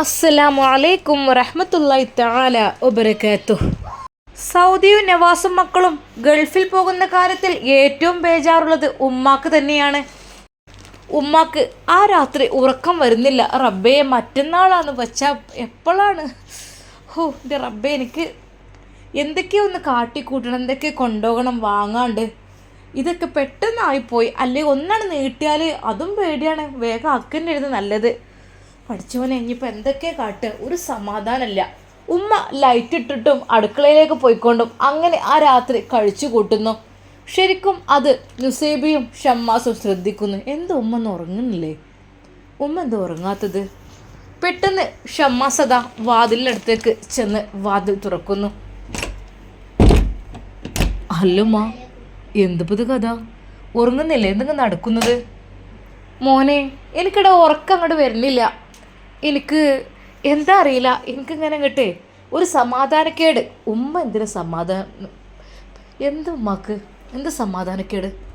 അസ്സലാമു അലൈക്കും വറഹ്മത്തുള്ളാഹി തആല വബറകാത്തു സൗദിയും നവാസും മക്കളും ഗൾഫിൽ പോകുന്ന കാര്യത്തിൽ ഏറ്റവും ബേജാറുള്ളത് ഉമ്മാക്ക് തന്നെയാണ്. ഉമ്മാക്ക് ആ രാത്രി ഉറക്കം വരുന്നില്ല. റബ്ബേ മറ്റന്നാളാണ്. വച്ചാൽ എപ്പോഴാണ് ഹോ എന്റെ റബ്ബേ എനിക്ക് എന്തൊക്കെയോ ഒന്ന് കാട്ടിക്കൂട്ടണം. എന്തൊക്കെ കൊണ്ടുപോകണം വാങ്ങാണ്ട്. ഇതൊക്കെ പെട്ടെന്നായിപ്പോയി. അല്ലെങ്കിൽ ഒന്നാണ് നീട്ടിയാൽ അതും പേടിയാണ്. വേഗം അക്കന്റെ എഴുതി നല്ലത്. പഠിച്ചവനെ ഇനിയിപ്പോൾ എന്തൊക്കെ കാട്ട്? ഒരു സമാധാനമല്ല. ഉമ്മ ലൈറ്റ് ഇട്ടിട്ടും അടുക്കളയിലേക്ക് പോയിക്കൊണ്ടും അങ്ങനെ ആ രാത്രി കഴിച്ചു കൂട്ടുന്നു. ശരിക്കും അത് നുസേബിയും ഷമ്മാസും ശ്രദ്ധിക്കുന്നു. എന്ത് ഉമ്മ ഒന്ന് ഉറങ്ങുന്നില്ലേ? ഉമ്മ എന്താ ഉറങ്ങാത്തത്? പെട്ടെന്ന് ഷമ്മാസദ വാതിലിനടുത്തേക്ക് ചെന്ന് വാതിൽ തുറക്കുന്നു. അല്ലുമ്മ എന്തിപ്പത് കഥ? ഉറങ്ങുന്നില്ലേ? എന്തെങ്കിലും നടക്കുന്നത്? മോനെ എനിക്കിടെ ഉറക്കം അങ്ങോട്ട് വരുന്നില്ല എനിക്ക് എന്താ അറിയില്ല. എനിക്കിങ്ങനെ കിട്ടേ ഒരു സമാധാനക്കേട്. ഉമ്മ എന്തിനു സമാധാനം? എന്ത് ഉമ്മാക്ക്? എന്ത് സമാധാനക്കേട്?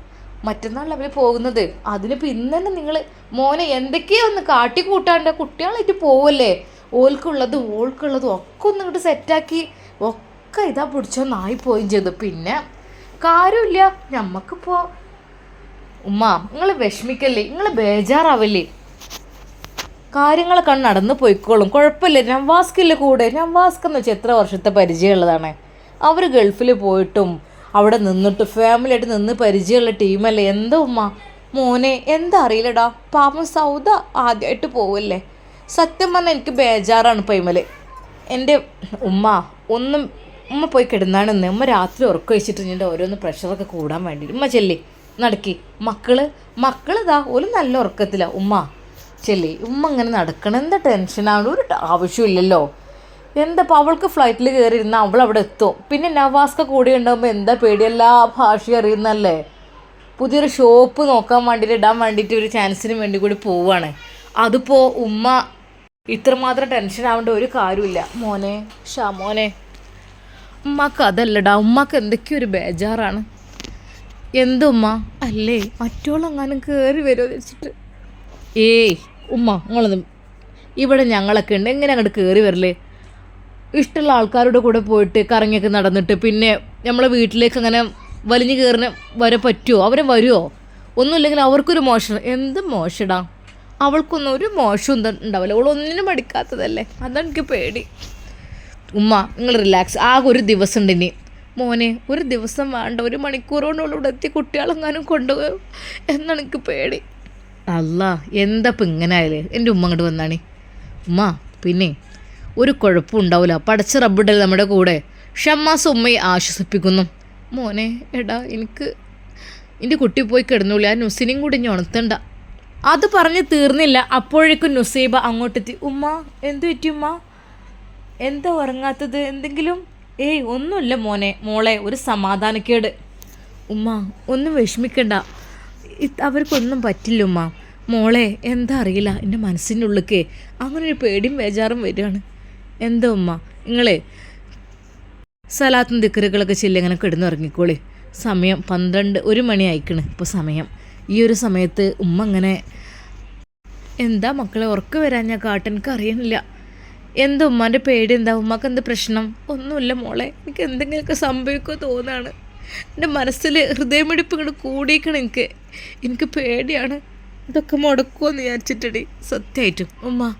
മറ്റന്നാൾ അവർ പോകുന്നത്. അതിനിപ്പോൾ ഇന്ന് തന്നെ നിങ്ങൾ മോനെ എന്തൊക്കെയോ ഒന്ന് കാട്ടിക്കൂട്ടാണ്ട് കുട്ടികളായിട്ട് പോവല്ലേ? ഓൽക്കുള്ളതും ഓൾക്കുള്ളതും ഒക്കെ ഒന്ന് ഇങ്ങോട്ട് സെറ്റാക്കി ഒക്കെ ഇതാ പിടിച്ചോ നായി പോയും ചെയ്തു. പിന്നെ കാര്യമില്ല. ഞമ്മക്കിപ്പോൾ ഉമ്മ നിങ്ങൾ വിഷമിക്കല്ലേ? നിങ്ങൾ ബേജാറാവല്ലേ? കാര്യങ്ങളൊക്കെ നടന്നു പോയിക്കോളും. കുഴപ്പമില്ല. നവാസ്കില്ല കൂടെ നവാസ്ക് എന്ന് വെച്ചാൽ എത്ര വർഷത്തെ പരിചയമുള്ളതാണ്. അവർ ഗൾഫിൽ പോയിട്ടും അവിടെ നിന്നിട്ട് ഫാമിലിയായിട്ട് നിന്ന് പരിചയമുള്ള ടീമല്ലേ? എന്താ ഉമ്മ? മോനെ എന്താ അറിയില്ലടാ. പാപം സൗദ ആദ്യമായിട്ട് പോവല്ലേ? സത്യം പറഞ്ഞാൽ എനിക്ക് ബേജാറാണ് പൈമൽ എന്റെ ഉമ്മ ഒന്നും ഉമ്മ പോയി കിടന്നാണെന്ന് ഉമ്മ രാത്രി ഉറക്കം വെച്ചിട്ട് എന്റെ ഓരോന്ന് പ്രഷറൊക്കെ കൂടാൻ വേണ്ടി ഉമ്മ ചെല്ലി നടക്കി. മക്കൾ മക്കളിതാ ഒരു നല്ല ഉറക്കത്തില്ല ഉമ്മ ചെല്ലി ഉമ്മ ഇങ്ങനെ നടക്കണം എന്താ ടെൻഷനാണ് ഒരു ആവശ്യമില്ലല്ലോ. എന്താ ഇപ്പോൾ അവൾക്ക് ഫ്ലൈറ്റിൽ കയറി ഇരുന്നാൽ അവൾ അവിടെ എത്തും. പിന്നെ നവാസ്ക കൂടെ ഉണ്ടാകുമ്പോൾ എന്താ പേടി? എല്ലാ ഭാഷയും അറിയുന്നല്ലേ പുതിയൊരു ഷോപ്പ് നോക്കാൻ വേണ്ടിയിട്ട് ഇടാൻ വേണ്ടിയിട്ട് ഒരു ചാൻസിന് വേണ്ടി കൂടി പോവുകയാണ് അതിപ്പോൾ ഉമ്മ ഇത്രമാത്രം ടെൻഷൻ ആവേണ്ട ഒരു കാര്യമില്ല മോനെ ഷാ മോനെ. ഉമ്മക്ക് അതല്ലടാ. ഉമ്മക്ക് എന്തൊക്കെയോ ഒരു ബേജാറാണ്. എന്തുമ്മ? അല്ലേ? മറ്റോളെങ്ങാനും കയറി വരുമോ വെച്ചിട്ട്. ഏയ് ഉമ്മ നിങ്ങളൊന്നും ഇവിടെ ഞങ്ങളൊക്കെ ഉണ്ട്. എങ്ങനെ അങ്ങോട്ട് കയറി വരൽ? ഇഷ്ടമുള്ള ആൾക്കാരുടെ കൂടെ പോയിട്ട് കറങ്ങിയൊക്കെ നടന്നിട്ട് പിന്നെ നമ്മളെ വീട്ടിലേക്ക് അങ്ങനെ വലിഞ്ഞു കയറിന് വരെ പറ്റുമോ അവരെ വരുമോ ഒന്നുമില്ലെങ്കിൽ അവർക്കൊരു മോശം എന്ത് മോശടാ? അവൾക്കൊന്നും ഒരു മോശം ഉണ്ടാവില്ല. അവളൊന്നിനും പഠിക്കാത്തതല്ലേ. എനിക്ക് പേടി. ഉമ്മ നിങ്ങൾ റിലാക്സ് ആകെ ഒരു ദിവസം ഉണ്ട് ഇനി. മോനെ ഒരു ദിവസം വേണ്ട. ഒരു മണിക്കൂർ ഇവിടെ എത്തി കുട്ടികളെങ്ങാനും കൊണ്ടുപോകും. എന്നാണ് എനിക്ക് പേടി. അല്ല എന്താ ഇപ്പം ഇങ്ങനെ ആയാലേ എന്റെ ഉമ്മ അങ്ങോട്ട് വന്നാണേ. ഉമ്മ പിന്നെ ഒരു കുഴപ്പം ഉണ്ടാവില്ല പടച്ച റബ്ബിടൽ നമ്മുടെ കൂടെ. ഷമ്മാസ് ഉമ്മയെ ആശ്വസിപ്പിക്കുന്നു. മോനെ എടാ എനിക്ക് എന്റെ കുട്ടി പോയി കിടന്നുള്ളൂ ആ നുസിനെയും കൂടി ഇനി ഉണർത്തണ്ട. അത് പറഞ്ഞ് തീർന്നില്ല. അപ്പോഴേക്കും നുസൈബ അങ്ങോട്ടെത്തി. ഉമ്മ എന്തു പറ്റി ഉമ്മ? എന്താ ഉറങ്ങാത്തത്? എന്തെങ്കിലും? ഏയ് ഒന്നുമില്ല മോനെ. മോളെ ഒരു സമാധാനക്കേട്. ഉമ്മ ഒന്നും വിഷമിക്കണ്ട. അവർക്കൊന്നും പറ്റില്ലുമ്മ. മോളെ എന്താ അറിയില്ല. എന്റെ മനസ്സിന്റെ ഉള്ളിക്കേ അങ്ങനെ ഒരു പേടിയും ബേജാറും വരികയാണ്. എന്താ ഉമ്മ. നിങ്ങളെ സലാത്തും ദിക്കറുകളൊക്കെ ചെല്ലി അങ്ങനെ കിടന്നുറങ്ങിക്കോളി. സമയം പന്ത്രണ്ട് ഒരു മണി ആയിക്കണ്. ഇപ്പോൾ സമയം. ഈ ഒരു സമയത്ത് ഉമ്മ അങ്ങനെ എന്താ മക്കളെ ഉറക്കം വരാൻ ഞാൻ കാട്ടെനിക്ക് അറിയണില്ല. എന്താ ഉമ്മാന്റെ പേടി എന്താ? ഉമ്മക്ക് എന്ത് പ്രശ്നം? ഒന്നുമില്ല മോളെ. എനിക്ക് എന്തെങ്കിലുമൊക്കെ സംഭവിക്കുമോ തോന്നാണ്. എന്റെ മനസ്സിൽ ഹൃദയമിടിപ്പ് ഇങ്ങോട്ട് കൂടിയിക്കണം എനിക്ക്. എനിക്ക് പേടിയാണ്. ഇതൊക്കെ മുടക്കുമെന്ന് വിചാരിച്ചിട്ടടി. സത്യമായിട്ടും ഉമ്മ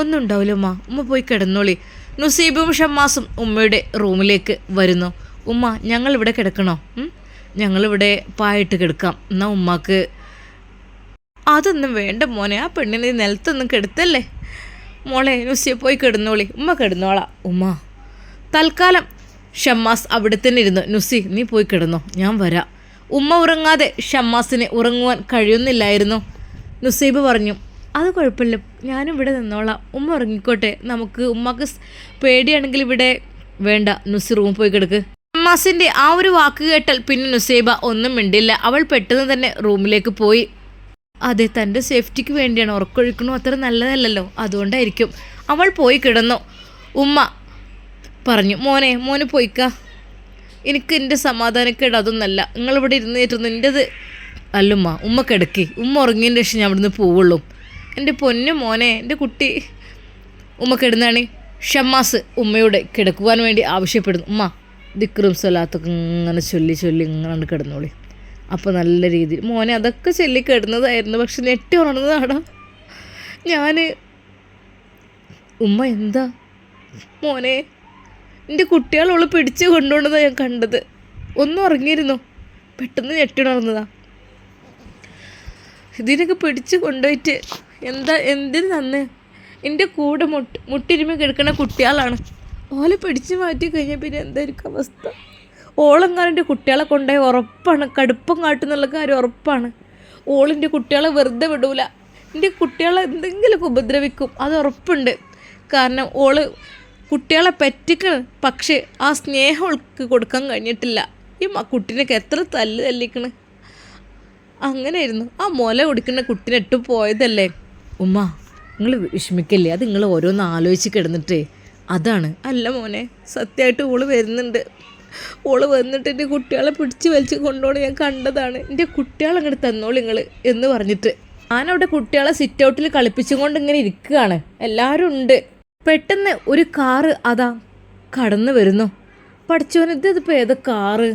ഒന്നും ഉണ്ടാവില്ല ഉമ്മ. ഉമ്മ പോയി കിടന്നോളി. നുസീബും ഷമ്മാസും ഉമ്മയുടെ റൂമിലേക്ക് വരുന്നു. ഉമ്മ ഞങ്ങളിവിടെ കിടക്കണോ? ഞങ്ങളിവിടെ പായിട്ട് കിടക്കാം. എന്നാൽ ഉമ്മാക്ക് അതൊന്നും വേണ്ട മോനെ. ആ പെണ്ണിനെ നിലത്തൊന്നും കെടുത്തല്ലേ? മോളെ നുസിയെ പോയി കിടന്നോളി. ഉമ്മ കിടന്നോളാം. ഉമ്മ തൽക്കാലം ഷമ്മാസ് അവിടെ തന്നെ ഇരുന്നു. നുസി നീ പോയി കിടന്നോ. ഞാൻ വരാം. ഉമ്മ ഉറങ്ങാതെ ഷമ്മാസിന് ഉറങ്ങുവാൻ കഴിയുന്നില്ലായിരുന്നു. നുസൈബ് പറഞ്ഞു അത് കുഴപ്പമില്ല. ഇവിടെ നിന്നോളാം. ഉമ്മ ഉറങ്ങിക്കോട്ടെ. നമുക്ക് ഉമ്മക്ക് പേടിയാണെങ്കിൽ ഇവിടെ വേണ്ട. നുസി റൂമിൽ പോയി കിടക്ക്. ഷമ്മാസിന്റെ ആ ഒരു വാക്ക് കേട്ടാൽ പിന്നെ നുസൈബ ഒന്നും മിണ്ടില്ല. അവൾ പെട്ടെന്ന് തന്നെ റൂമിലേക്ക് പോയി. അതെ തന്റെ സേഫ്റ്റിക്ക് വേണ്ടിയാണ്. ഉറക്കൊഴിക്കണു അത്ര നല്ലതല്ലല്ലോ. അതുകൊണ്ടായിരിക്കും. അവൾ പോയി കിടന്നു. ഉമ്മ പറഞ്ഞു മോനെ മോന് പോയിക്ക. എനിക്ക് എന്റെ സമാധാനക്കേട് അതൊന്നല്ല. നിങ്ങളിവിടെ ഇരുന്ന് ഇരുന്ന് എന്റെത് അല്ലുമ്മ ഉമ്മ കിടക്കി ഉമ്മ ഉറങ്ങിയതിന്റെ ശേഷം ഞാൻ അവിടുന്ന് പോവുള്ളൂ. എന്റെ പൊന്നു മോനെ എന്റെ കുട്ടി ഉമ്മ കിടന്നാണ് ഷമ്മാസ് ഉമ്മയോട് കിടക്കുവാൻ വേണ്ടി ആവശ്യപ്പെടുന്നു. ഉമ്മ ദിക്റും സ്വലാത്തൊക്കെ ഇങ്ങനെ ചൊല്ലി ചൊല്ലി ഇങ്ങനെ കിടന്നോളി. അപ്പോൾ നല്ല രീതിയിൽ മോനെ അതൊക്കെ ചൊല്ലി കിടന്നതായിരുന്നു. പക്ഷെ ഞെട്ടി ഉണർന്നതാടാ. ഞാൻ ഉമ്മ എന്താ? മോനെ എന്റെ കുട്ടികളോൾ പിടിച്ച് കൊണ്ടുപോകുന്നതാണ് ഞാൻ കണ്ടത്. ഒന്നും ഉറങ്ങിയിരുന്നു? പെട്ടെന്ന് ഞെട്ടിണർന്നതാ ഇതിനൊക്കെ പിടിച്ച് കൊണ്ടുപോയിട്ട് എന്താ എന്തിന് തന്ന്? എന്റെ കൂടെ മുട്ട് മുട്ടിരുമി കിടക്കുന്ന കുട്ടികളാണ്. ഓലെ പിടിച്ച് മാറ്റി കഴിഞ്ഞാൽ പിന്നെ എന്തായിരിക്കും അവസ്ഥ? ഓളെങ്ങാനും കുട്ടികളെ കൊണ്ടുപോയി ഉറപ്പാണ്. കടുപ്പം കാട്ടുന്നുള്ള കാര്യം ഉറപ്പാണ്. ഓളിന്റെ കുട്ടികളെ വെറുതെ വിടൂല. എന്റെ കുട്ടികളെ എന്തെങ്കിലുമൊക്കെ ഉപദ്രവിക്കും. അത് ഉറപ്പുണ്ട്. കാരണം ഓൾ കുട്ടികളെ പറ്റിക്ക് പക്ഷേ ആ സ്നേഹം ഉൾക്ക് കൊടുക്കാൻ കഴിഞ്ഞിട്ടില്ല. ഈ കുട്ടീനൊക്കെ എത്ര തല്ല് തല്ലിക്കണ്. അങ്ങനെയായിരുന്നു. ആ മുല കുടിക്കുന്ന കുട്ടീനെ ഇട്ട് പോയതല്ലേ. ഉമ്മ നിങ്ങൾ വിഷമിക്കല്ലേ? അത് നിങ്ങൾ ഓരോന്ന് ആലോചിച്ച് കിടന്നിട്ടേ. അതാണ്. അല്ല മോനെ സത്യമായിട്ട് ഓൾ വരുന്നുണ്ട്. ഓൾ വന്നിട്ട് എന്റെ കുട്ടികളെ പിടിച്ച് വലിച്ച് കൊണ്ടുപോകണം ഞാൻ കണ്ടതാണ്. എന്റെ കുട്ടികളെ അങ്ങോട്ട് തന്നോളൂ നിങ്ങൾ എന്ന് പറഞ്ഞിട്ട്. ഞാനവിടെ കുട്ടികളെ സിറ്റ് ഔട്ടിൽ കളിപ്പിച്ചുകൊണ്ട് ഇങ്ങനെ ഇരിക്കുകയാണ്. എല്ലാവരും ഉണ്ട്. പെട്ടെന്ന് ഒരു കാറ് അതാ കടന്നു വരുന്നു. പഠിച്ചോൻ ഇത് ഇതിപ്പോൾ ഏതാ കാറ്?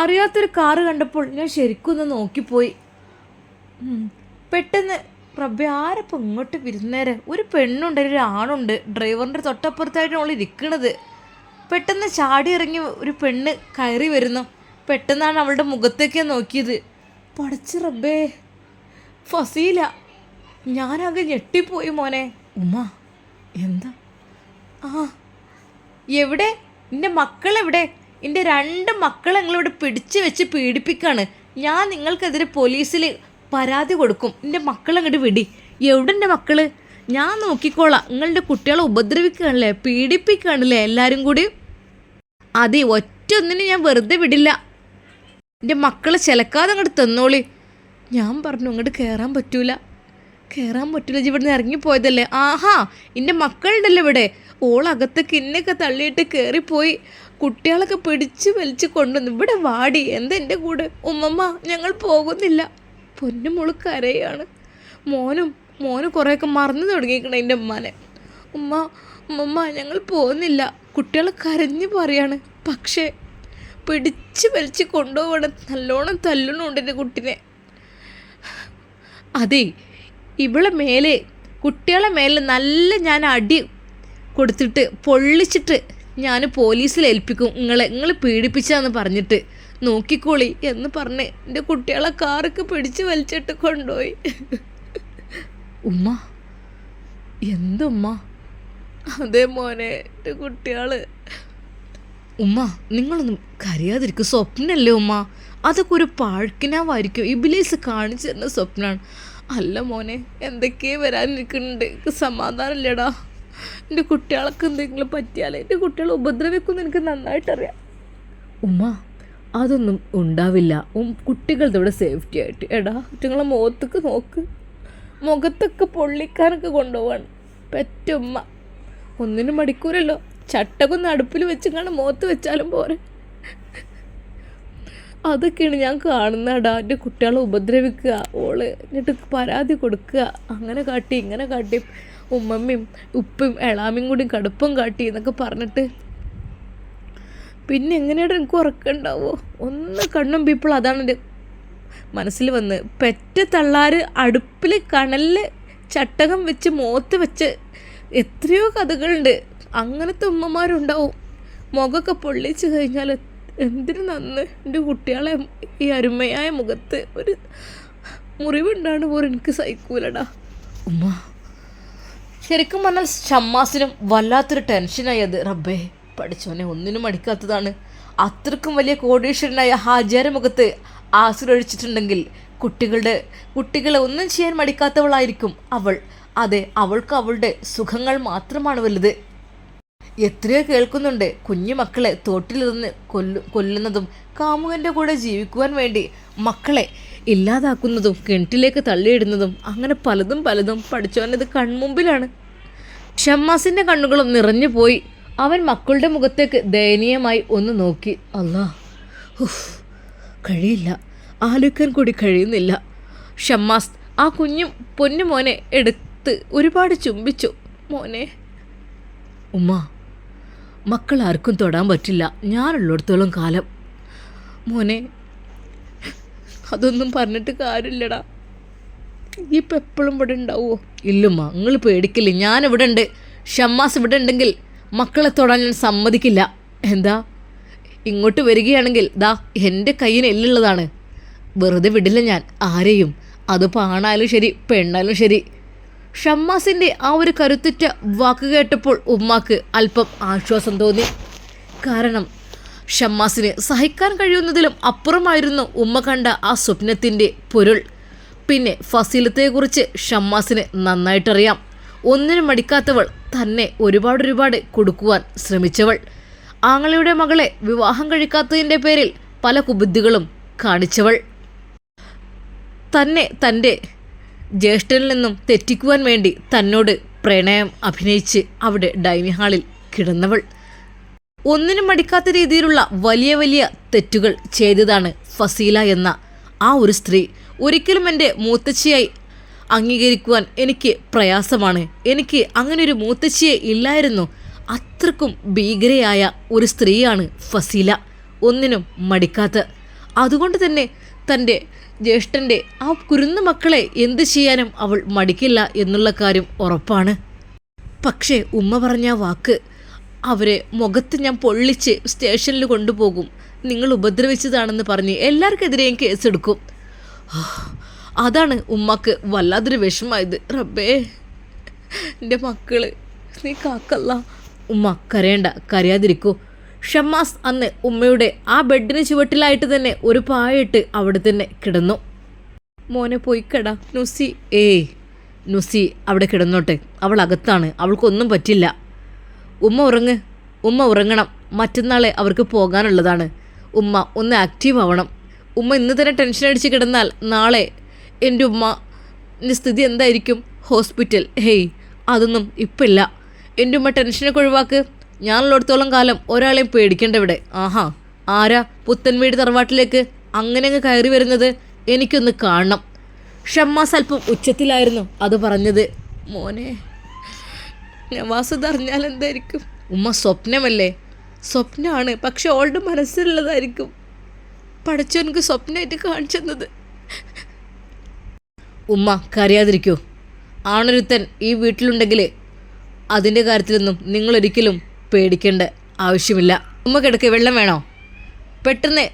അറിയാത്തൊരു കാറ് കണ്ടപ്പോൾ ഞാൻ ശരിക്കും ഒന്ന് നോക്കിപ്പോയി പെട്ടെന്ന് റബ്ബെ ആരപ്പോൾ ഇങ്ങോട്ട് വിരുന്നേരെ? ഒരു പെണ്ണുണ്ട് ഒരു ആണുണ്ട്. ഡ്രൈവറിന്റെ തൊട്ടപ്പുറത്തായിട്ട് അവൾ ഇരിക്കണത്. പെട്ടെന്ന് ചാടി ഇറങ്ങി ഒരു പെണ്ണ് കയറി വരുന്നു. പെട്ടെന്നാണ് അവളുടെ മുഖത്തേക്ക് നോക്കിയത്. പടച്ച് റബ്ബേ ഫസീല ഞാനാകെ ഞെട്ടിപ്പോയി മോനെ. ഉമ്മ എന്താ? ആ എവിടെ? എന്റെ മക്കളെവിടെ? എന്റെ രണ്ട് മക്കളെ നിങ്ങളിവിടെ പിടിച്ചു വെച്ച് പീഡിപ്പിക്കാണ്. ഞാൻ നിങ്ങൾക്കെതിരെ പോലീസിൽ പരാതി കൊടുക്കും. എന്റെ മക്കളെ അങ്ങോട്ട് വിടി. എവിടെ എന്റെ മക്കൾ? ഞാൻ നോക്കിക്കോളാം. നിങ്ങളുടെ കുട്ടികളെ ഉപദ്രവിക്കുകയാണല്ലേ? പീഡിപ്പിക്കുകയാണല്ലേ എല്ലാവരും കൂടി? അതെ ഒറ്റ ഒന്നിന് ഞാൻ വെറുതെ വിടില്ല. എന്റെ മക്കളെ ചിലക്കാതെ അങ്ങോട്ട് തന്നോളി. ഞാൻ പറഞ്ഞു അങ്ങോട്ട് കയറാൻ പറ്റൂല. കയറാൻ പറ്റൂല ഇവിടെ ഇവിടുന്ന് ഇറങ്ങിപ്പോയതല്ലേ? ആഹാ എന്റെ മക്കളുണ്ടല്ലോ ഇവിടെ. ഓളകത്തേക്ക് ഇന്നൊക്കെ തള്ളിയിട്ട് കയറിപ്പോയി കുട്ടികളൊക്കെ പിടിച്ച് വലിച്ച് കൊണ്ടുവന്നു ഇവിടെ വാടി. എന്താ എന്റെ കൂടെ? ഉമ്മമ്മ ഞങ്ങൾ പോകുന്നില്ല. പൊന്നുമോൾ കരയാണ്. മോനും മോന് കുറേയൊക്കെ മറന്നു തുടങ്ങിയിരിക്കണം എന്റെ ഉമ്മാനെ. ഉമ്മ ഉമ്മമ്മ ഞങ്ങൾ പോകുന്നില്ല. കുട്ടികൾ കരഞ്ഞു പറയാണ്. പക്ഷേ പിടിച്ച് വലിച്ച് കൊണ്ടുപോകണം നല്ലോണം തല്ലണുണ്ട് എന്റെ കുട്ടിനെ. അതെ ഇവളെ മേലെ കുട്ടികളെ മേലെ നല്ല ഞാൻ അടി കൊടുത്തിട്ട് പൊള്ളിച്ചിട്ട് ഞാൻ പോലീസിൽ ഏൽപ്പിക്കും. നിങ്ങളെ നിങ്ങൾ പീഡിപ്പിച്ചാന്ന് പറഞ്ഞിട്ട്. നോക്കിക്കോളി എന്ന് പറഞ്ഞ് എന്റെ കുട്ടികളെ കാറൊക്കെ പിടിച്ച് വലിച്ചിട്ട് കൊണ്ടുപോയി. ഉമ്മ എന്തുമ്മ അതേ മോനെ എന്റെ കുട്ടികൾ ഉമ്മ നിങ്ങളൊന്നും കരയാതിരിക്കും. സ്വപ്നമല്ലേ ഉമ്മ? അതൊക്കെ ഒരു പാഴ്ക്കിനാവായിരിക്കും. ഇബിലീസ് കാണിച്ചു തരുന്ന സ്വപ്നമാണ് അല്ല മോനെ എന്തൊക്കെയാ വരാനിരിക്കുന്നുണ്ട്? എനിക്ക് സമാധാനമില്ലടാ. എന്റെ കുട്ടികളൊക്കെ എന്തെങ്കിലും പറ്റിയാലേ എന്റെ കുട്ടികളെ ഉപദ്രവിക്കുമെന്ന് എനിക്ക് നന്നായിട്ടറിയാം. ഉമ്മ അതൊന്നും ഉണ്ടാവില്ല. കുട്ടികളുടെ ഇവിടെ സേഫ്റ്റി ആയിട്ട്. എടാ നിങ്ങളെ മുഖത്തേക്ക് നോക്ക്. മുഖത്തൊക്കെ പൊള്ളിക്കാനൊക്കെ കൊണ്ടുപോവാണ്. പെറ്റുമ്മ ഒന്നിനും മടിക്കൂരല്ലോ ചട്ടകൊന്ന് അടുപ്പിൽ വെച്ച് കാണാൻ മുഖത്ത് വെച്ചാലും പോരെ. അതൊക്കെയാണ് ഞാൻ കാണുന്നടാ. എന്റെ കുട്ടികളെ ഉപദ്രവിക്കുക. ഓൾ എന്നിട്ട് പരാതി കൊടുക്കുക. അങ്ങനെ കാട്ടി ഇങ്ങനെ കാട്ടി. ഉമ്മമ്മയും ഉപ്പും എളാമയും കൂടി കടുപ്പം കാട്ടി എന്നൊക്കെ പറഞ്ഞിട്ട്. പിന്നെ എങ്ങനെയാണ് എനിക്ക് ഉറക്കണ്ടാവോ ഒന്ന് കണ്ണും പീപ്പിൾ അതാണ് എന്റെ മനസ്സിൽ വന്ന്. പെറ്റ തള്ളാർ അടുപ്പിൽ കണലിൽ ചട്ടകം വെച്ച് മോത്ത് വെച്ച് എത്രയോ കഥകളുണ്ട്. അങ്ങനത്തെ ഉമ്മമാരുണ്ടാവും. മുഖമൊക്കെ പൊള്ളിച്ച് കഴിഞ്ഞാൽ എന്തിനു നന്ന്? എന്റെ കുട്ടികളെ ഈ അരുമയായ മുഖത്ത് ഒരു മുറിവുണ്ടാണ് പോലും എനിക്ക് സഹിക്കൂലടാ. ഉമ്മ. ശരിക്കും പറഞ്ഞാൽ ഷമ്മാസിനും വല്ലാത്തൊരു ടെൻഷനായി അത്. റബ്ബേ പഠിച്ചവനെ ഒന്നിനും മടിക്കാത്തതാണ്. അത്രക്കും വലിയ കോടീശ്വരനായ ഹാജിയാരെ മുഖത്ത് ആശ്രയിച്ചിട്ടുണ്ടെങ്കിൽ കുട്ടികളുടെ കുട്ടികളെ ഒന്നും ചെയ്യാൻ മടിക്കാത്തവളായിരിക്കും അവൾ. അതെ അവൾക്ക് അവളുടെ സുഖങ്ങൾ മാത്രമാണ് വലുത്. എത്രയോ കേൾക്കുന്നുണ്ട് കുഞ്ഞു മക്കളെ തോട്ടിലിരുന്ന് കൊല്ലു കൊല്ലുന്നതും കാമുകന്റെ കൂടെ ജീവിക്കുവാൻ വേണ്ടി മക്കളെ ഇല്ലാതാക്കുന്നതും കിണറ്റിലേക്ക് തള്ളിയിടുന്നതും അങ്ങനെ പലതും പലതും പഠിച്ചവനത് കൺമുമ്പിലാണ്. ഷമ്മാസിന്റെ കണ്ണുകളും നിറഞ്ഞു പോയി. അവൻ മക്കളുടെ മുഖത്തേക്ക് ദയനീയമായി ഒന്ന് നോക്കി. അല്ലാ ഹുഫ് കഴിയില്ല. ആലോചിക്കാൻ കൂടി കഴിയുന്നില്ല. ഷമ്മാസ് ആ കുഞ്ഞും പൊന്നു മോനെ എടുത്ത് ഒരുപാട് ചുംബിച്ചു. മോനെ ഉമ്മ മക്കൾ ആർക്കും തൊടാൻ പറ്റില്ല. ഞാനുള്ളിടത്തോളം കാലം. മോനെ അതൊന്നും പറഞ്ഞിട്ട് കാര്യമില്ലടാ. ഇപ്പം എപ്പോഴും ഇവിടെ ഉണ്ടാവുമോ ഇല്ലുമ്മ നിങ്ങൾ പേടിക്കില്ല ഞാൻ ഇവിടെ ഉണ്ട് ഷമ്മാസ് ഇവിടെ ഉണ്ടെങ്കിൽ മക്കളെ തൊടാൻ ഞാൻ സമ്മതിക്കില്ല. എന്താ? ഇങ്ങോട്ട് വരികയാണെങ്കിൽ ദാ എന്റെ കയ്യിന് എല്ലുള്ളതാണ്. വെറുതെ വിടില്ല ഞാൻ ആരെയും. അത് പാണായാലും ശരി പെണ്ണായാലും ശരി. ഷമ്മാസിന്റെ ആ ഒരു കരുത്തുറ്റ വാക്ക് കേട്ടപ്പോൾ ഉമ്മാക്ക് അല്പം ആശ്വാസം തോന്നി. കാരണം ഷമ്മാസിന് സഹിക്കാൻ കഴിയുന്നതിലും അപ്പുറമായിരുന്നു ഉമ്മ കണ്ട ആ സ്വപ്നത്തിന്റെ പൊരുൾ. പിന്നെ ഫസീലത്തെക്കുറിച്ച് ഷമ്മാസിന് നന്നായിട്ടറിയാം. ഒന്നിനും മടിക്കാത്തവൾ തന്നെ ഒരുപാട് ഒരുപാട് കൊടുക്കുവാൻ ശ്രമിച്ചവൾ. ആങ്ങളയുടെ മകളെ വിവാഹം കഴിക്കാത്തതിന്റെ പേരിൽ പല കുബുദ്ധികളും കാണിച്ചവൾ. തന്നെ തന്റെ ജ്യേഷ്ഠനിൽ നിന്നും തെറ്റിക്കുവാൻ വേണ്ടി തന്നോട് പ്രണയം അഭിനയിച്ച് അവിടെ ഡൈനിങ് ഹാളിൽ കിടന്നവൾ. ഒന്നിനും മടിക്കാത്ത രീതിയിലുള്ള വലിയ വലിയ തെറ്റുകൾ ചെയ്തതാണ് ഫസീല എന്ന ആ ഒരു സ്ത്രീ. ഒരിക്കലും എന്റെ മൂത്തച്ഛയായി അംഗീകരിക്കുവാൻ എനിക്ക് പ്രയാസമാണ്. എനിക്ക് അങ്ങനെ ഒരു മൂത്തച്ഛയെ ഇല്ലായിരുന്നു. അത്രക്കും ഭീകരയായ ഒരു സ്ത്രീയാണ് ഫസീല. ഒന്നിനും മടിക്കാത്ത. അതുകൊണ്ട് തന്നെ തന്റെ ജ്യേഷ്ഠന്റെ ആ കുരുന്ന മക്കളെ എന്ത് ചെയ്യാനും അവൾ മടിക്കില്ല എന്നുള്ള കാര്യം ഉറപ്പാണ്. പക്ഷേ ഉമ്മ പറഞ്ഞ വാക്ക് അവരെ മുഖത്ത് ഞാൻ പൊള്ളിച്ച് സ്റ്റേഷനിൽ കൊണ്ടുപോകും. നിങ്ങൾ ഉപദ്രവിച്ചതാണെന്ന് പറഞ്ഞ് എല്ലാവർക്കെതിരെയും കേസെടുക്കും. അതാണ് ഉമ്മക്ക് വല്ലാതൊരു വിഷമായത്. റബ്ബേ എന്റെ മക്കൾ നീ കാക്കല്ല. ഉമ്മ കരയണ്ട കരയാതിരിക്കൂ. ഷമ്മാസ് അന്ന് ഉമ്മയുടെ ആ ബെഡിന് ചുവട്ടിലായിട്ട് തന്നെ ഒരു പായിട്ട് അവിടെ തന്നെ കിടന്നു. മോനെ പോയി കടാ. നുസി ഏയ് നുസി അവിടെ കിടന്നോട്ടെ. അവൾ അകത്താണ്. അവൾക്കൊന്നും പറ്റില്ല. ഉമ്മ ഉറങ്ങ്. ഉമ്മ ഉറങ്ങണം. മറ്റന്നാളെ അവർക്ക് പോകാനുള്ളതാണ്. ഉമ്മ ഒന്ന് ആക്റ്റീവ് ആവണം. ഉമ്മ ഇന്ന് തന്നെ ടെൻഷൻ അടിച്ച് കിടന്നാൽ നാളെ എന്റെ ഉമ്മ സ്ഥിതി എന്തായിരിക്കും? ഹോസ്പിറ്റൽ ഹേയ് അതൊന്നും ഇപ്പില്ല. എന്റെ ഉമ്മ ടെൻഷനൊക്കെ ഒഴിവാക്ക്. ഞാനുള്ളിടത്തോളം കാലം ഒരാളെയും പേടിക്കേണ്ട ഇവിടെ. ആഹാ ആരാ പുത്തൻവീട് തറവാട്ടിലേക്ക് അങ്ങനെ അങ്ങ് കയറി വരുന്നത്? എനിക്കൊന്ന് കാണണം. ഷമ്മാസ് അല്പം ഉച്ചത്തിലായിരുന്നു അത് പറഞ്ഞത്. മോനെ നവാസത് അറിഞ്ഞാൽ എന്തായിരിക്കും? ഉമ്മ സ്വപ്നമല്ലേ? സ്വപ്നമാണ് പക്ഷെ ഓളുടെ മനസ്സിലുള്ളതായിരിക്കും. പഠിച്ചവനക്ക് സ്വപ്നമായിട്ട് കാണിച്ചെന്നത് ഉമ്മ കരയാതിരിക്കൂ. ആണൊരുത്തൻ ഈ വീട്ടിലുണ്ടെങ്കിൽ അതിന്റെ കാര്യത്തിലൊന്നും നിങ്ങളൊരിക്കലും പേടിക്കേണ്ട ആവശ്യമില്ല. ഉമ്മക്കെടുക്ക് കിടക്ക് വെള്ളം വേണോ? പെട്ടെന്ന്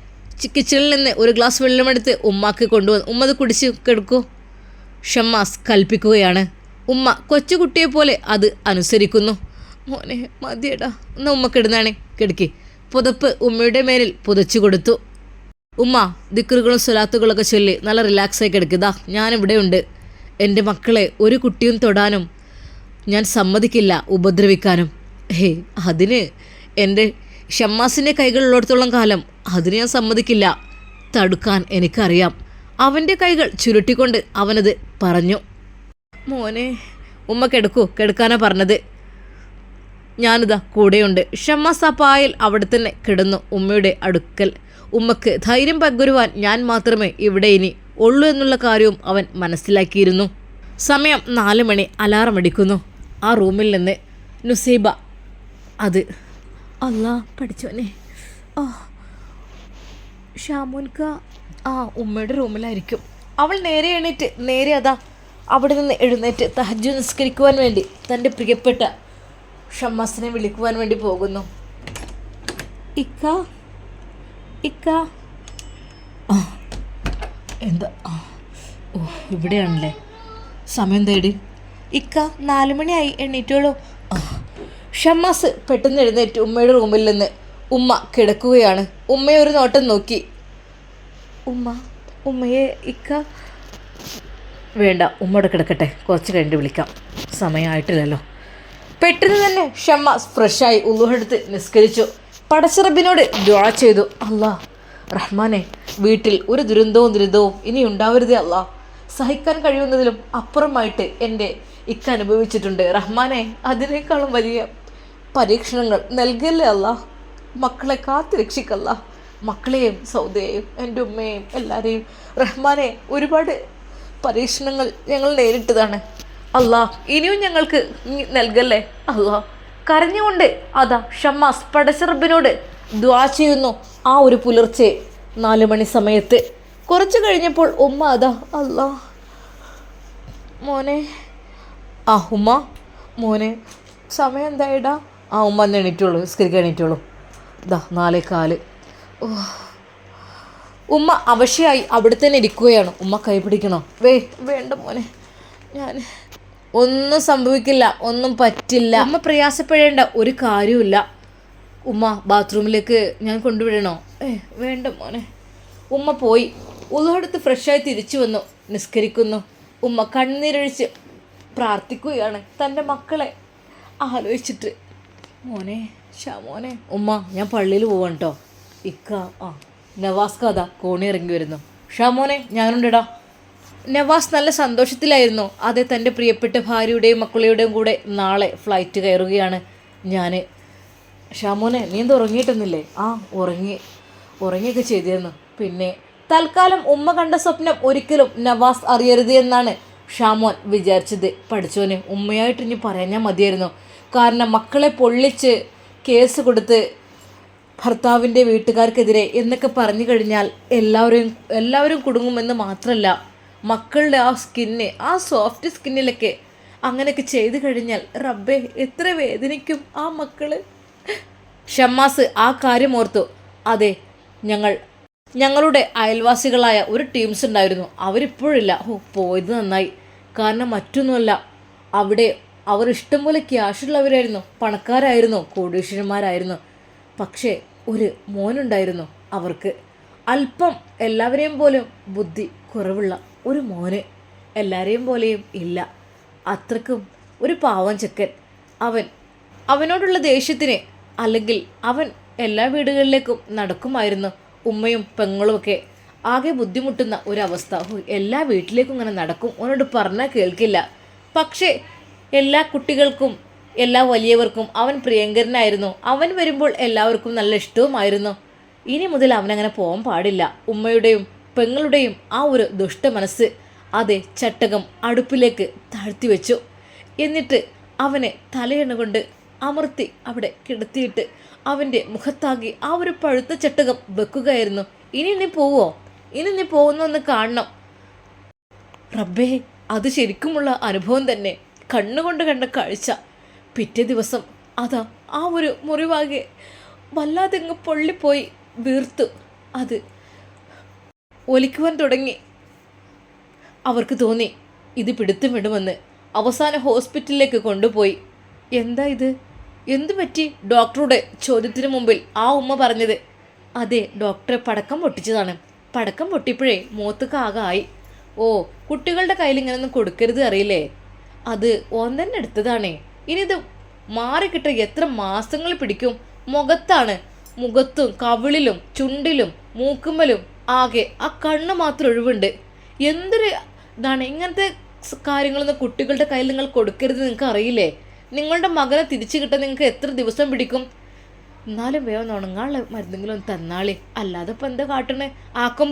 കിച്ചണിൽ നിന്ന് ഒരു ഗ്ലാസ് വെള്ളമെടുത്ത് ഉമ്മാക്ക് കൊണ്ടുവന്ന് ഉമ്മ അത് കുടിച്ച് കിടക്കൂ. ഷമ്മാസ് കൽപ്പിക്കുകയാണ് ഉമ്മ കൊച്ചുകുട്ടിയെ പോലെ അത് അനുസരിക്കുന്നു. മോനെ മതിയടാ എന്നാ ഉമ്മ കിടന്നാണേ? കിടക്കി. പുതപ്പ് ഉമ്മയുടെ മേലിൽ പുതച്ചു കൊടുത്തു. ഉമ്മ ദിക്കറുകളും സ്വലാത്തുകളൊക്കെ ചൊല്ലി നല്ല റിലാക്സായി കിടക്കുക ഞാനിവിടെ ഉണ്ട്. എന്റെ മക്കളെ ഒരു കുട്ടിയും തൊടാനും ഞാൻ സമ്മതിക്കില്ല ഉപദ്രവിക്കാനും. ഹേ അതിന് എന്റെ ഷമ്മാസിന്റെ കൈകളുള്ളിടത്തോളം കാലം അതിന് ഞാൻ സമ്മതിക്കില്ല. തടുക്കാൻ എനിക്കറിയാം. അവന്റെ കൈകൾ ചുരുട്ടിക്കൊണ്ട് അവനത് പറഞ്ഞു. മോനെ ഉമ്മ കിടക്കൂ കിടക്കാനാ പറഞ്ഞത്. ഞാനിതാ കൂടെയുണ്ട്. ഷമ്മാസ് ആ പായൽ അവിടെ തന്നെ കിടന്നു ഉമ്മയുടെ അടുക്കൽ. ഉമ്മക്ക് ധൈര്യം പകരുവാൻ ഞാൻ മാത്രമേ ഇവിടെ ഇനി ഉള്ളൂ എന്നുള്ള കാര്യവും അവൻ മനസ്സിലാക്കിയിരുന്നു. സമയം നാല് മണി അലാറം അടിക്കുന്നു ആ റൂമിൽ നിന്ന് നുസൈബ അത്. അല്ലാ പഠിച്ചോനെ. ആ ഷാമോൻക്ക ആ ഉമ്മയുടെ റൂമിലായിരിക്കും. അവൾ നേരെ എണീറ്റ് നേരെ അതാ അവിടെ നിന്ന് എഴുന്നേറ്റ് തഹജു നിസ്കരിക്കുവാൻ വേണ്ടി തന്റെ പ്രിയപ്പെട്ട ഷമ്മാസിനെ വിളിക്കുവാൻ വേണ്ടി പോകുന്നു. ഇക്ക ഇക്ക. എന്താ? ഓ ഇവിടെയാണല്ലേ? സമയം തേടി. ഇക്ക നാല് മണിയായി എണ്ണീറ്റോളൂ ആ ഷമ്മാസ് പെട്ടെന്ന് എഴുന്നേറ്റ് ഉമ്മയുടെ റൂമിൽ നിന്ന് ഉമ്മ കിടക്കുകയാണ്. ഉമ്മയെ ഒരു നോട്ടം നോക്കി. ഉമ്മ ഉമ്മയെ ഇക്ക. വേണ്ട ഉമ്മയുടെ കിടക്കട്ടെ. കുറച്ച് കഴിഞ്ഞ് വിളിക്കാം. സമയമായിട്ടില്ലല്ലോ. പെട്ടെന്ന് തന്നെ ഷമ്മ ഫ്രഷായി ഉള്ളുഹെടുത്ത് നിസ്കരിച്ചു. പടച്ചിറബിനോട് ദ്വാ ചെയ്തു. അല്ലാ റഹ്മാനെ വീട്ടിൽ ഒരു ദുരന്തവും ദുരിതവും ഇനി ഉണ്ടാവരുതേ അല്ലാ സഹിക്കാൻ കഴിയുന്നതിലും അപ്പുറമായിട്ട് എന്റെ ഇക്ക അനുഭവിച്ചിട്ടുണ്ട്. റഹ്മാനെ അതിനേക്കാളും വലിയ പരീക്ഷണങ്ങൾ നൽകല്ലേ അല്ല? മക്കളെ കാത്തു രക്ഷിക്കല്ല? മക്കളെയും സൗദയെയും എന്റെ ഉമ്മയെയും എല്ലാവരെയും റഹ്മാനെ ഒരുപാട് പരീക്ഷണങ്ങൾ ഞങ്ങൾ നേരിട്ടതാണ്. അല്ലാ ഇനിയും ഞങ്ങൾക്ക് നൽകല്ലേ? അല്ലാ കരഞ്ഞുകൊണ്ട് അതാ ഷമ്മാസ് പടശറബിനോട് ദ്വാ ചെയ്യുന്നു. ആ ഒരു പുലർച്ചെ നാല് മണി സമയത്ത്. കുറച്ച് കഴിഞ്ഞപ്പോൾ ഉമ്മ അതാ അല്ലാ മോനെ ആ ഉമ്മ മോനെ സമയം എന്തായിടാ? ആ ഉമ്മ ഒന്ന് എണീറ്റുള്ളൂ വിസ്കരിക്കാൻ എണീറ്റുള്ളൂ ഇതാ നാലേ കാൽ. ഓ ഉമ്മ അവശയായി അവിടെ തന്നെ ഇരിക്കുകയാണ്. ഉമ്മ കൈ പിടിക്കണോ? വേ വേണ്ട മോനെ. ഞാൻ ഒന്നും സംഭവിക്കില്ല ഒന്നും പറ്റില്ല. ഉമ്മ പ്രയാസപ്പെടേണ്ട ഒരു കാര്യമില്ല ഉമ്മ ബാത്റൂമിലേക്ക് ഞാൻ കൊണ്ടുവിടണോ? ഏ വേണ്ട മോനെ. ഉമ്മ പോയി. ഉള്ളടുത്ത് ഫ്രഷായി തിരിച്ചു വന്നു. നിസ്കരിക്കുന്നു. ഉമ്മ കണ്ണീരൊഴിച്ച് പ്രാർത്ഥിക്കുകയാണ്. തന്റെ മക്കളെ ആലോചിച്ചിട്ട്. മോനെ ഷമോനെ ഉമ്മ ഞാൻ പള്ളിയിൽ പോവാണ് കേട്ടോ ഇക്ക ആ നവാസ് കഥ കോണി ഇറങ്ങി വരുന്നു. ഷാമോനെ ഞാനുണ്ടടാ നവാസ് നല്ല സന്തോഷത്തിലായിരുന്നു. അതെ തന്റെ പ്രിയപ്പെട്ട ഭാര്യയുടെയും മക്കളുടെയും കൂടെ നാളെ ഫ്ലൈറ്റ് കയറുകയാണ് ഞാൻ ഷാമോനെ നീ എന്ത് ഉറങ്ങിയിട്ടൊന്നുമില്ലേ? ആ ഉറങ്ങി ഉറങ്ങിയൊക്കെ ചെയ്തിരുന്നു. പിന്നെ തൽക്കാലം ഉമ്മ കണ്ട സ്വപ്നം ഒരിക്കലും നവാസ് അറിയരുത് എന്നാണ് ഷാമോൻ വിചാരിച്ചത്. പഠിച്ചോനെ ഉമ്മയായിട്ട് ഇനി പറയാൻ ഞാൻ മതിയായിരുന്നു. കാരണം മക്കളെ പൊള്ളിച്ച് കേസ് കൊടുത്ത് ഭർത്താവിന്റെ വീട്ടുകാർക്കെതിരെ എന്നൊക്കെ പറഞ്ഞു കഴിഞ്ഞാൽ എല്ലാവരും എല്ലാവരും കുടുങ്ങുമെന്ന് മാത്രമല്ല മക്കളുടെ ആ സ്കിന്ന് ആ സോഫ്റ്റ് സ്കിന്നിലൊക്കെ അങ്ങനെയൊക്കെ ചെയ്തു കഴിഞ്ഞാൽ റബ്ബേ എത്ര വേദനിക്കും ആ മക്കൾ. ഷമ്മാസ് ആ കാര്യം ഓർത്തു. അതെ ഞങ്ങൾ ഞങ്ങളുടെ അയൽവാസികളായ ഒരു ടീംസ് ഉണ്ടായിരുന്നു. അവരിപ്പോഴില്ല. ഓ പോയത് നന്നായി. കാരണം മറ്റൊന്നുമല്ല. അവിടെ അവർ ഇഷ്ടം പോലെ ക്യാഷുള്ളവരായിരുന്നു പണക്കാരായിരുന്നു. കോടീശ്വരന്മാരായിരുന്നു. പക്ഷേ ഒരു മോനുണ്ടായിരുന്നു അവർക്ക്. അല്പം എല്ലാവരെയും പോലും ബുദ്ധി കുറവുള്ള ഒരു മോന് എല്ലാവരെയും പോലെയും ഇല്ല. അത്രക്കും ഒരു പാവം ചെക്കൻ. അവൻ അവനോടുള്ള ദേഷ്യത്തിന് അല്ലെങ്കിൽ അവൻ എല്ലാ വീടുകളിലേക്കും നടക്കുമായിരുന്നു. ഉമ്മയും പെങ്ങളുമൊക്കെ ആകെ ബുദ്ധിമുട്ടുന്ന ഒരവസ്ഥ എല്ലാ വീട്ടിലേക്കും ഇങ്ങനെ നടക്കും. അവനോട് പറഞ്ഞാൽ കേൾക്കില്ല. പക്ഷേ എല്ലാ കുട്ടികൾക്കും എല്ലാ വലിയവർക്കും അവൻ പ്രിയങ്കരനായിരുന്നു. അവൻ വരുമ്പോൾ എല്ലാവർക്കും നല്ല ഇഷ്ടവുമായിരുന്നു. ഇനി മുതൽ അവനങ്ങനെ പോകാൻ പാടില്ല. ഉമ്മയുടെയും പെങ്ങളുടെയും ആ ഒരു ദുഷ്ട മനസ്സ് അതെ ചട്ടകം അടുപ്പിലേക്ക് താഴ്ത്തി വെച്ചു. എന്നിട്ട് അവനെ തലയണ കൊണ്ട് അമർത്തി അവിടെ കിടത്തിയിട്ട് അവന്റെ മുഖത്താകി ആ ഒരു പഴുത്ത ചട്ടകം വെക്കുകയായിരുന്നു. ഇനി നീ പോവോ? ഇനി നീ പോകുന്നൊന്ന് കാണണം. റബ്ബേ അത് ശരിക്കുമുള്ള അനുഭവം തന്നെ. കണ്ണുകൊണ്ട് കണ്ട കാഴ്ച പിറ്റേ ദിവസം അതാ ആ ഒരു മുറിവാകെ വല്ലാതെ അങ്ങ് പൊള്ളിപ്പോയി വീർത്തു. അത് ഒലിക്കുവാൻ തുടങ്ങി. അവർക്ക് തോന്നി ഇത് പിടുത്തം വിടുമെന്ന് അവസാന ഹോസ്പിറ്റലിലേക്ക് കൊണ്ടുപോയി. എന്താ ഇത്? എന്തു പറ്റി? ഡോക്ടറുടെ ചോദ്യത്തിന് മുമ്പിൽ ആ ഉമ്മ പറഞ്ഞത്. അതെ ഡോക്ടറെ പടക്കം പൊട്ടിച്ചതാണ്. പടക്കം പൊട്ടിയപ്പോഴേ മൂത്തുക്കാകായി ഓ കുട്ടികളുടെ കയ്യിൽ ഇങ്ങനെയൊന്നും കൊടുക്കരുത് അറിയില്ലേ? അത് ഓൻ തന്നെ എടുത്തതാണേ. ഇനി ഇത് മാറിക്കിട്ടാൻ എത്ര മാസങ്ങൾ പിടിക്കും? മുഖത്താണ്. മുഖത്തും കവിളിലും ചുണ്ടിലും മൂക്കുമ്മലും ആകെ ആ കണ്ണ് മാത്രം ഒഴിവുണ്ട്. എന്തൊരു ഇതാണ് ഇങ്ങനത്തെ കാര്യങ്ങളൊന്നും കുട്ടികളുടെ കയ്യിൽ നിങ്ങൾ കൊടുക്കരുത് നിങ്ങൾക്ക് അറിയില്ലേ? നിങ്ങളുടെ മകനെ തിരിച്ചു കിട്ടാൻ നിങ്ങൾക്ക് എത്ര ദിവസം പിടിക്കും? എന്നാലും വേഗം ഉണങ്ങാനുള്ള മരുന്നെങ്കിലും ഒന്ന് തന്നാളേ. അല്ലാതെ ഇപ്പം എന്താ കാട്ടണേ? ആക്കും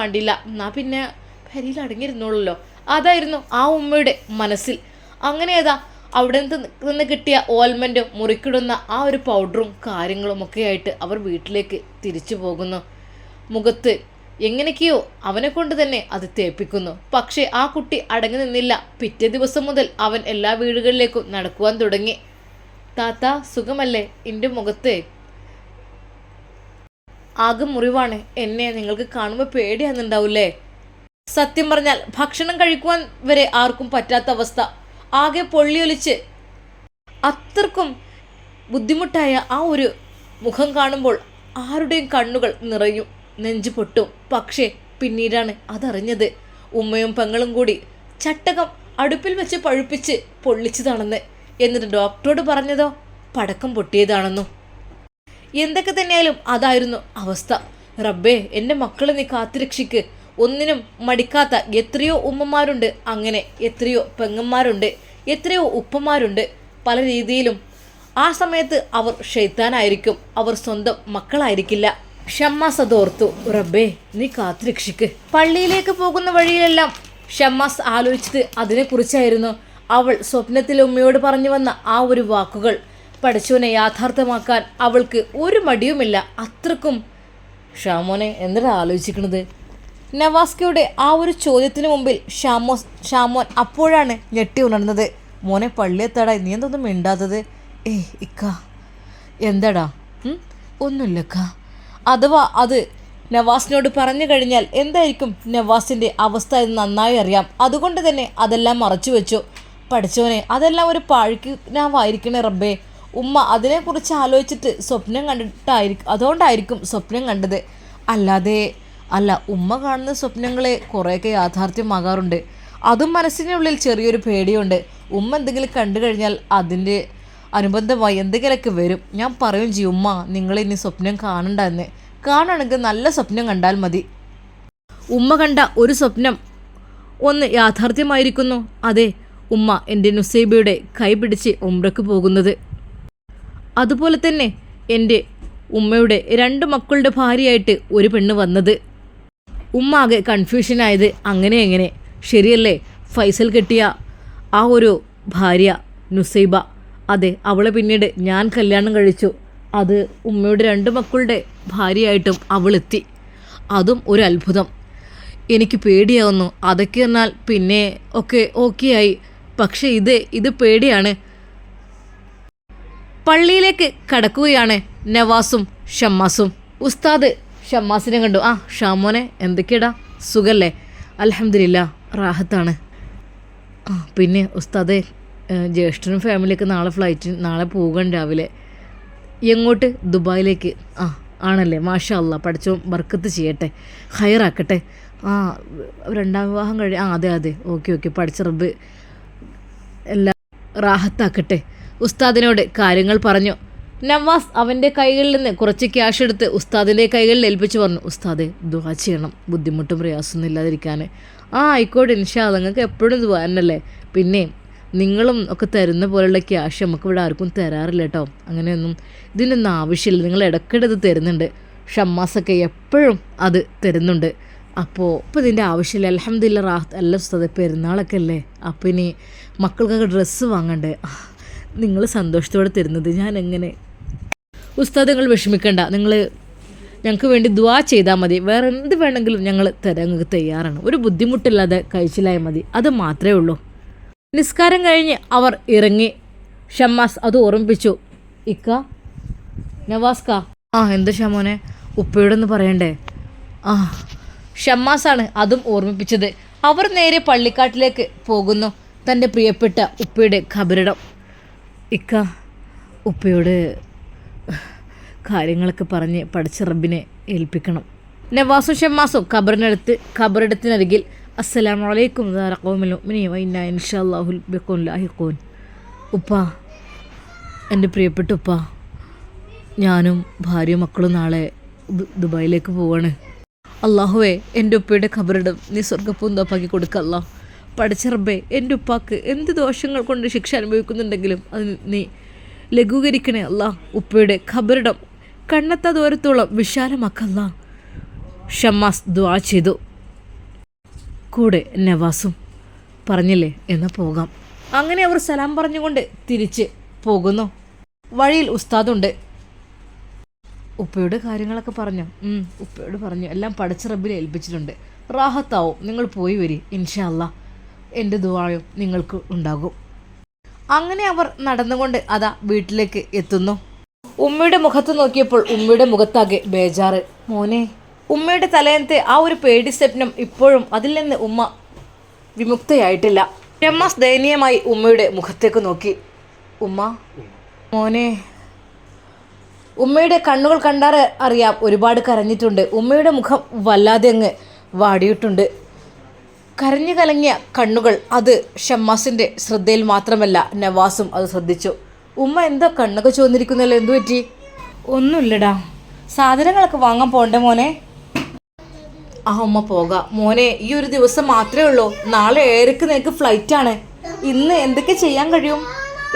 വേണ്ടിയില്ല. എന്നാൽ പിന്നെ പരിയിൽ അടങ്ങിയിരുന്നോളല്ലോ. അതായിരുന്നു ആ ഉമ്മയുടെ മനസ്സിൽ. അങ്ങനെ ഏതാ അവിടെ നിന്ന് കിട്ടിയ ഓൽമെന്റും മുറിക്കിടുന്ന ആ ഒരു പൗഡറും കാര്യങ്ങളും ഒക്കെ ആയിട്ട് അവർ വീട്ടിലേക്ക് തിരിച്ചു പോകുന്നു. മുഖത്ത് എങ്ങനെയൊക്കെയോ അവനെ കൊണ്ട് തന്നെ അത് തേപ്പിക്കുന്നു. പക്ഷേ ആ കുട്ടി അടങ്ങി നിന്നില്ല. പിറ്റേ ദിവസം മുതൽ അവൻ എല്ലാ വീടുകളിലേക്കും നടക്കുവാൻ തുടങ്ങി. താത്ത സുഖമല്ലേ? എന്റെ മുഖത്ത് ആകെ മുറിവാണ്. എന്നെ നിങ്ങൾക്ക് കാണുമ്പോൾ പേടിയാകുന്നുണ്ടാവൂലേ സത്യം പറഞ്ഞാൽ ഭക്ഷണം കഴിക്കുവാൻ വരെ ആർക്കും പറ്റാത്ത അവസ്ഥ. ആകെ പൊള്ളിയൊലിച്ച് അത്രക്കും ബുദ്ധിമുട്ടായ ആ ഒരു മുഖം കാണുമ്പോൾ ആരുടെയും കണ്ണുകൾ നിറഞ്ഞു നെഞ്ചു പൊട്ടും. പക്ഷേ പിന്നീടാണ് അതറിഞ്ഞത്. ഉമ്മയും പെങ്ങളും കൂടി ചട്ടകം അടുപ്പിൽ വെച്ച് പഴുപ്പിച്ച് പൊള്ളിച്ചതാണെന്ന്. എന്നിട്ട് ഡോക്ടറോട് പറഞ്ഞതോ? പടക്കം പൊട്ടിയതാണെന്നു? എന്തൊക്കെ തന്നെയായാലും അതായിരുന്നു അവസ്ഥ. റബ്ബേ എന്റെ മക്കളെ നീ കാത്തുരക്ഷിക്ക്. ഒന്നിനും മടിക്കാത്ത എത്രയോ ഉമ്മമാരുണ്ട്. അങ്ങനെ എത്രയോ പെങ്ങന്മാരുണ്ട്. എത്രയോ ഉപ്പമാരുണ്ട്. പല രീതിയിലും. ആ സമയത്ത് അവർ ഷെയ്ത്താനായിരിക്കും. അവർ സ്വന്തം മക്കളായിരിക്കില്ല. ഷമ്മാസ് അതോർത്തു റബ്ബേ നീ കാത്തുരക്ഷിക്ക്. പള്ളിയിലേക്ക് പോകുന്ന വഴിയിലെല്ലാം ഷമ്മാസ് ആലോചിച്ചത് അതിനെക്കുറിച്ചായിരുന്നു. അവൾ സ്വപ്നത്തിൽ ഉമ്മയോട് പറഞ്ഞു വന്ന ആ ഒരു വാക്കുകൾ പഠിച്ചവനെ യാഥാർത്ഥ്യമാക്കാൻ അവൾക്ക് ഒരു മടിയുമില്ല. അത്രക്കും. ഷാമോനെ എന്നിട്ട് ആലോചിക്കണത് നവാസ്കയുടെ ആ ഒരു ചോദ്യത്തിന് മുമ്പിൽ ഷാമോസ് ഷാമോൻ അപ്പോഴാണ് ഞെട്ടി ഉണർന്നത്. മോനെ പള്ളിയെത്താടാ നീ എന്തൊന്നും മിണ്ടാത്തത്? ഏയ് ഇക്ക എന്താടാ? ഒന്നുമില്ലക്ക അഥവാ അത് നവാസിനോട് പറഞ്ഞു കഴിഞ്ഞാൽ എന്തായിരിക്കും നവാസിന്റെ അവസ്ഥ എന്ന് നന്നായി അറിയാം. അതുകൊണ്ട് തന്നെ അതെല്ലാം മറച്ചു വെച്ചു. പഠിച്ചവനെ അതെല്ലാം ഒരു പാഴ്ക്കിനാവായിരിക്കണേ റബ്ബേ. ഉമ്മ അതിനെക്കുറിച്ച് ആലോചിച്ചിട്ട് സ്വപ്നം കണ്ടിട്ടായിരിക്കും അതുകൊണ്ടായിരിക്കും സ്വപ്നം കണ്ടത്. അല്ലാതെ അല്ല ഉമ്മ കാണുന്ന സ്വപ്നങ്ങളെ കുറേയൊക്കെ യാഥാർത്ഥ്യമാകാറുണ്ട്. അതും മനസ്സിനുള്ളിൽ ചെറിയൊരു പേടിയുണ്ട്. ഉമ്മ എന്തെങ്കിലും കണ്ടു കഴിഞ്ഞാൽ അതിന്റെ അനുബന്ധമായി എന്തെങ്കിലുമൊക്കെ വരും. ഞാൻ പറയും ചെയ്യും ഉമ്മ നിങ്ങൾ സ്വപ്നം കാണണ്ട എന്ന് കാണണമെങ്കിൽ നല്ല സ്വപ്നം കണ്ടാൽ മതി. ഉമ്മ കണ്ട ഒരു സ്വപ്നം ഒന്ന് യാഥാർത്ഥ്യമായിരിക്കുന്നു. അതെ ഉമ്മ എന്റെ നുസൈബയുടെ കൈ പിടിച്ച് ഉമ്രക്ക് പോകുന്നത്. അതുപോലെ തന്നെ എന്റെ ഉമ്മയുടെ രണ്ട് മക്കളുടെ ഭാര്യയായിട്ട് ഒരു പെണ്ണ് വന്നത്. ഉമ്മ ആകെ കൺഫ്യൂഷനായത് അങ്ങനെ എങ്ങനെ? ശരിയല്ലേ? ഫൈസൽ കെട്ടിയ ആ ഒരു ഭാര്യ നുസൈബ. അതെ അവളെ പിന്നീട് ഞാൻ കല്യാണം കഴിച്ചു. അത് ഉമ്മയുടെ രണ്ട് മക്കളുടെ ഭാര്യയായിട്ടും അവളെത്തി. അതും ഒരു അത്ഭുതം. എനിക്ക് പേടിയാവുന്നു. അതൊക്കെ എന്നാൽ പിന്നെ ഒക്കെ ഓക്കെ ആയി. പക്ഷേ ഇത് ഇത് പേടിയാണ്. പള്ളിയിലേക്ക് കടക്കുകയാണ് നവാസും ഷമ്മാസും. ഉസ്താദ് ഷമ്മാസിനെ കണ്ടു. ആ ഷാമോനെ എന്തൊക്കെയാടാ? സുഖല്ലേ? അലഹമില്ല റാഹത്താണ്. ആ പിന്നെ ഉസ്താദേ ജ്യേഷ്ഠനും ഫാമിലിയൊക്കെ നാളെ ഫ്ലൈറ്റിന് നാളെ പോകണം രാവിലെ. എങ്ങോട്ട്? ദുബായിലേക്ക്. ആ ആണല്ലേ? മാഷാ അല്ല പഠിച്ചോ ബർക്കത്ത് ചെയ്യട്ടെ. ഹയറാക്കട്ടെ. ആ രണ്ടാം വിവാഹം കഴി ആ അതെ അതെ. Okay okay. പഠിച്ച റബ്ബ് എല്ലാം റാഹത്താക്കട്ടെ. ഉസ്താദിനോട് കാര്യങ്ങൾ പറഞ്ഞു. നവാസ് അവന്റെ കൈകളിൽ നിന്ന് കുറച്ച് ക്യാഷ് എടുത്ത് ഉസ്താദിന്റെ കൈകളിൽ ഏൽപ്പിച്ച് പറഞ്ഞു ഉസ്താദെ ദുവാ ചെയ്യണം. ബുദ്ധിമുട്ടും പ്രയാസമൊന്നും ഇല്ലാതിരിക്കാൻ. ആ ആയിക്കോട്ടെ ഇൻഷാ നിങ്ങൾക്ക് എപ്പോഴും ദുവാ തന്നെയല്ലേ? പിന്നെ നിങ്ങളും ഒക്കെ തരുന്ന പോലെയുള്ള ക്യാഷ് നമുക്ക് ഇവിടെ ആർക്കും തരാറില്ല കേട്ടോ. അങ്ങനെയൊന്നും ഇതിനൊന്നും ആവശ്യമില്ല. നിങ്ങൾ ഇടയ്ക്കിടെ ഇത് തരുന്നുണ്ട്. ഷമ്മാസൊക്കെ എപ്പോഴും അത് തരുന്നുണ്ട്. അപ്പോൾ ഇപ്പോൾ ഇതിന്റെ ആവശ്യമില്ല. അലഹമ്മദില്ല റാഹത്ത്. അല്ല ഉസ്താദ് പെരുന്നാളൊക്കെ അല്ലേ? അപ്പം ഇനി മക്കൾക്കൊക്കെ ഡ്രസ്സ് വാങ്ങണ്ടേ? നിങ്ങൾ സന്തോഷത്തോടെ തരുന്നത്. ഞാൻ എങ്ങനെ ഉസ്താദ് വിഷമിക്കേണ്ട. നിങ്ങൾ ഞങ്ങൾക്ക് വേണ്ടി ദ്വാ ചെയ്താൽ മതി. വേറെ എന്ത് വേണമെങ്കിലും ഞങ്ങൾ തരാൻ തയ്യാറാണ്. ഒരു ബുദ്ധിമുട്ടില്ലാതെ കഴിച്ചിലായാൽ മതി. അത് മാത്രമേ ഉള്ളൂ. നിസ്കാരം കഴിഞ്ഞ് അവർ ഇറങ്ങി. ഷമ്മാസ് അത് ഓർമ്മിപ്പിച്ചു. ഇക്ക നവാസ്ക. ആ എന്ത് ഷമോനെ? ഉപ്പയോടൊന്ന് പറയണ്ടേ? ആ ഷമ്മാസാണ് അതും ഓർമ്മിപ്പിച്ചത്. അവർ നേരെ പള്ളിക്കാട്ടിലേക്ക് പോകുന്നു. തന്റെ പ്രിയപ്പെട്ട ഉപ്പയുടെ ഖബരിടം ഇക്ക ഉപ്പയോട് കാര്യങ്ങളൊക്കെ പറഞ്ഞ് പഠിച്ച റബ്ബിനെ ഏൽപ്പിക്കണം. നവാസും ഷമ്മാസും ഖബറിനടുത്ത് ഖബറിടത്തിനരികിൽ അസ്സലാമു അലൈക്കും ലാഹിഖൂൻ. ഉപ്പ എന്റെ പ്രിയപ്പെട്ട ഉപ്പ ഞാനും ഭാര്യയും മക്കളും നാളെ ദുബായിലേക്ക് പോവാണ്. അള്ളാഹുവേ എന്റെ ഉപ്പയുടെ ഖബറിടം നീ സ്വർഗപ്പൂന്തോപ്പാക്കി കൊടുക്കല്ല പഠിച്ച റബ്ബേ എന്റെ ഉപ്പാക്ക് എന്ത് ദോഷങ്ങൾ കൊണ്ട് ശിക്ഷ അനുഭവിക്കുന്നുണ്ടെങ്കിലും അത് നീ ലഘൂകരിക്കണേ അല്ല. ഉപ്പയുടെ ഖബറിടം കണ്ണെത്താ ദൂരത്തോളം വിശാലമാക്കല്ല. ഷമ്മാസ് ദ്വാ ചെയ്തു. കൂടെ നവാസും പറഞ്ഞില്ലേ എന്നാൽ പോകാം. അങ്ങനെ അവർ സലാം പറഞ്ഞുകൊണ്ട് തിരിച്ച് പോകുന്നു. വഴിയിൽ ഉസ്താദുണ്ട്. ഉപ്പയുടെ കാര്യങ്ങളൊക്കെ പറഞ്ഞു. ഉപ്പയോട് പറഞ്ഞു. എല്ലാം പഠിച്ച റബ്ബിൽ ഏൽപ്പിച്ചിട്ടുണ്ട്. റാഹത്താവും. നിങ്ങൾ പോയി വരി. ഇൻഷല്ല എന്റെ ദുവായും നിങ്ങൾക്ക് ഉണ്ടാകും. അങ്ങനെ അവർ നടന്നുകൊണ്ട് അതാ വീട്ടിലേക്ക് എത്തുന്നു. ഉമ്മയുടെ മുഖത്ത് നോക്കിയപ്പോൾ ഉമ്മയുടെ മുഖത്താകെ ബേജാറ്. മോനെ. ഉമ്മയുടെ തലയനത്തെ ആ ഒരു പേടി സ്വപ്നം ഇപ്പോഴും അതിൽ നിന്ന് ഉമ്മ വിമുക്തയായിട്ടില്ല. രമാസ് ദയനീയമായി ഉമ്മയുടെ മുഖത്തേക്ക് നോക്കി. ഉമ്മ? മോനെ. ഉമ്മയുടെ കണ്ണുകൾ കണ്ടാൽ അറിയാം ഒരുപാട് കരഞ്ഞിട്ടുണ്ട്. ഉമ്മയുടെ മുഖം വല്ലാതെ അങ്ങ് വാടിയിട്ടുണ്ട്. കരഞ്ഞു കലങ്ങിയ കണ്ണുകൾ അത് ഷമ്മാസിന്റെ ശ്രദ്ധയിൽ മാത്രമല്ല നവാസും അത് ശ്രദ്ധിച്ചു. ഉമ്മ എന്താ കണ്ണൊക്കെ ചോന്നിരിക്കുന്നല്ലോ എന്തു പറ്റി? ഒന്നുമില്ലടാ. സാധനങ്ങളൊക്കെ വാങ്ങാൻ പോണ്ടേ മോനെ? ആ ഉമ്മ പോകാം. മോനെ ഈ ഒരു ദിവസം മാത്രമേ ഉള്ളൂ. നാളെ ഏഴരക്ക് നിനക്ക് ഫ്ലൈറ്റ് ആണ്. ഇന്ന് എന്തൊക്കെ ചെയ്യാൻ കഴിയും?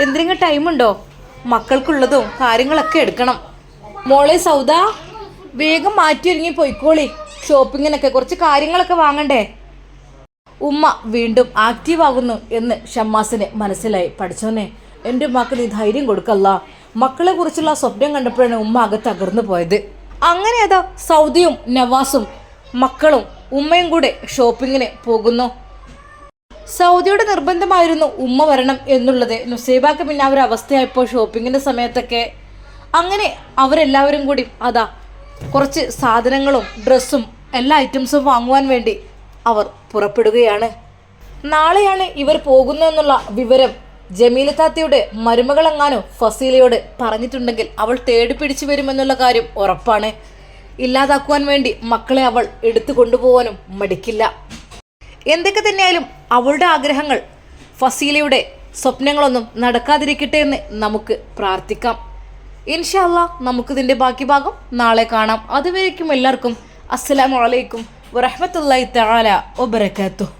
എന്തെങ്കിലും ടൈമുണ്ടോ മക്കൾക്കുള്ളതും കാര്യങ്ങളൊക്കെ എടുക്കണം. മോളെ സൗദ വേഗം മാറ്റി ഒരുങ്ങി പോയിക്കോളി. ഷോപ്പിങ്ങിനൊക്കെ കുറച്ച് കാര്യങ്ങളൊക്കെ വാങ്ങണ്ടേ? ഉമ്മ വീണ്ടും ആക്റ്റീവ് ആകുന്നു എന്ന് ഷമ്മാസിന് മനസ്സിലായി. പഠിച്ചോനെ എന്റെ ഉമ്മാക്ക് നീ ധൈര്യം കൊടുക്കല്ല. മക്കളെ കുറിച്ചുള്ള സ്വപ്നം കണ്ടപ്പോഴാണ് ഉമ്മ ആകെ തകർന്നു പോയത്. അങ്ങനെ അതാ സൗദിയും നവാസും മക്കളും ഉമ്മയും കൂടെ ഷോപ്പിങ്ങിന് പോകുന്നു. സൗദിയുടെ നിർബന്ധമായിരുന്നു ഉമ്മ വരണം എന്നുള്ളത്. നുസൈബാക്ക് പിന്നെ ഒരു അവസ്ഥയായപ്പോൾ ഷോപ്പിങ്ങിന്റെ സമയത്തൊക്കെ അങ്ങനെ അവരെല്ലാവരും കൂടി അതാ കുറച്ച് സാധനങ്ങളും ഡ്രസ്സും എല്ലാ ഐറ്റംസും വാങ്ങുവാൻ വേണ്ടി അവർ പുറപ്പെടുകയാണ്. നാളെയാണ് ഇവർ പോകുന്നതെന്നുള്ള വിവരം ജമീല താത്തയുടെ മരുമകളെങ്ങാനും ഫസീലയോട് പറഞ്ഞിട്ടുണ്ടെങ്കിൽ അവൾ തേടി പിടിച്ചു വരുമെന്നുള്ള കാര്യം ഉറപ്പാണ്. ഇല്ലാതാക്കുവാൻ വേണ്ടി മക്കളെ അവൾ എടുത്തു കൊണ്ടുപോകാനും മടിക്കില്ല. എന്തൊക്കെ തന്നെയായാലും അവളുടെ ആഗ്രഹങ്ങൾ ഫസീലയുടെ സ്വപ്നങ്ങളൊന്നും നടക്കാതിരിക്കട്ടെ എന്ന് നമുക്ക് പ്രാർത്ഥിക്കാം. ഇൻഷാല്ല നമുക്കിതിന്റെ ബാക്കി ഭാഗം നാളെ കാണാം. അതുവരേക്കും എല്ലാവർക്കും അസ്സലാമു അലൈക്കും വറഹമത്തല്ലായി തആല വബറകാതുഹു.